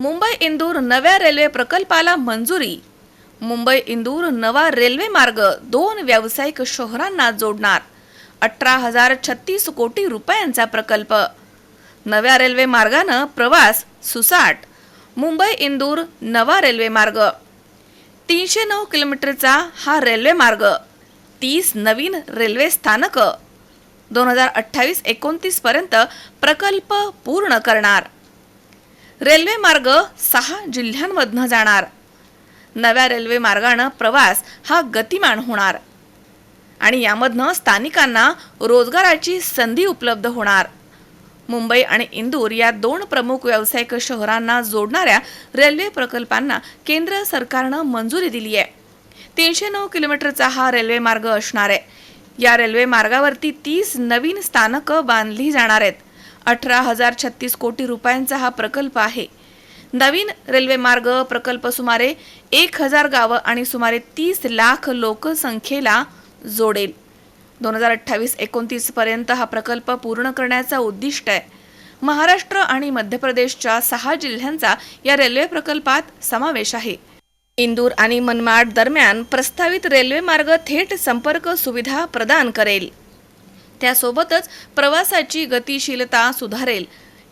मुंबई इंदूर नव्या रेल्वे प्रकल्पाला मंजुरी. मुंबई इंदूर नवा रेल्वे मार्ग दोन व्यावसायिक शहरांना जोडणार. अठरा हजार छत्तीस कोटी रुपयांचा प्रकल्प. नव्या रेल्वे मार्गानं प्रवास सुसाट. मुंबई इंदूर नवा रेल्वे मार्ग. तीनशे नऊ किलोमीटरचा हा रेल्वे मार्ग. तीस नवीन रेल्वे स्थानकं. दोन हजार अठ्ठावीस एकोणतीसपर्यंत प्रकल्प पूर्ण करणार. रेल्वे मार्ग सहा जिल्ह्यांमधनं जाणार. नव्या रेल्वे मार्गानं प्रवास हा गतिमान होणार. आणि यामधनं स्थानिकांना रोजगाराची संधी उपलब्ध होणार. मुंबई आणि इंदूर या दोन प्रमुख व्यावसायिक शहरांना जोडणाऱ्या रेल्वे प्रकल्पांना केंद्र सरकारनं मंजुरी दिली आहे. तीनशे नऊ किलोमीटरचा हा रेल्वे मार्ग असणार आहे. या रेल्वे मार्गावरती तीस नवीन स्थानकं बांधली जाणार आहेत. अठरा हजार छत्तीस कोटी रुपयांचा हा प्रकल्प आहे. नवीन रेल्वे मार्ग प्रकल्प सुमारे एक हजार गावं आणि सुमारे तीस लाख लोकसंख्येला जोडेल. दोन हजार अठ्ठावीस एकोणतीस पर्यंत हा प्रकल्प पूर्ण करण्याचा उद्दिष्ट आहे. महाराष्ट्र आणि मध्य प्रदेशच्या सहा जिल्ह्यांचा या रेल्वे प्रकल्पात समावेश आहे. इंदूर आणि मनमाड दरम्यान प्रस्तावित रेल्वे मार्ग थेट संपर्क सुविधा प्रदान करेल. त्यासोबतच प्रवासाची गतिशीलता सुधारेल.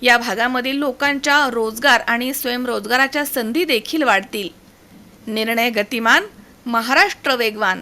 या भागामधील लोकांच्या रोजगार आणि स्वयंरोजगाराच्या संधी देखील वाढतील. निर्णय गतिमान महाराष्ट्र वेगवान.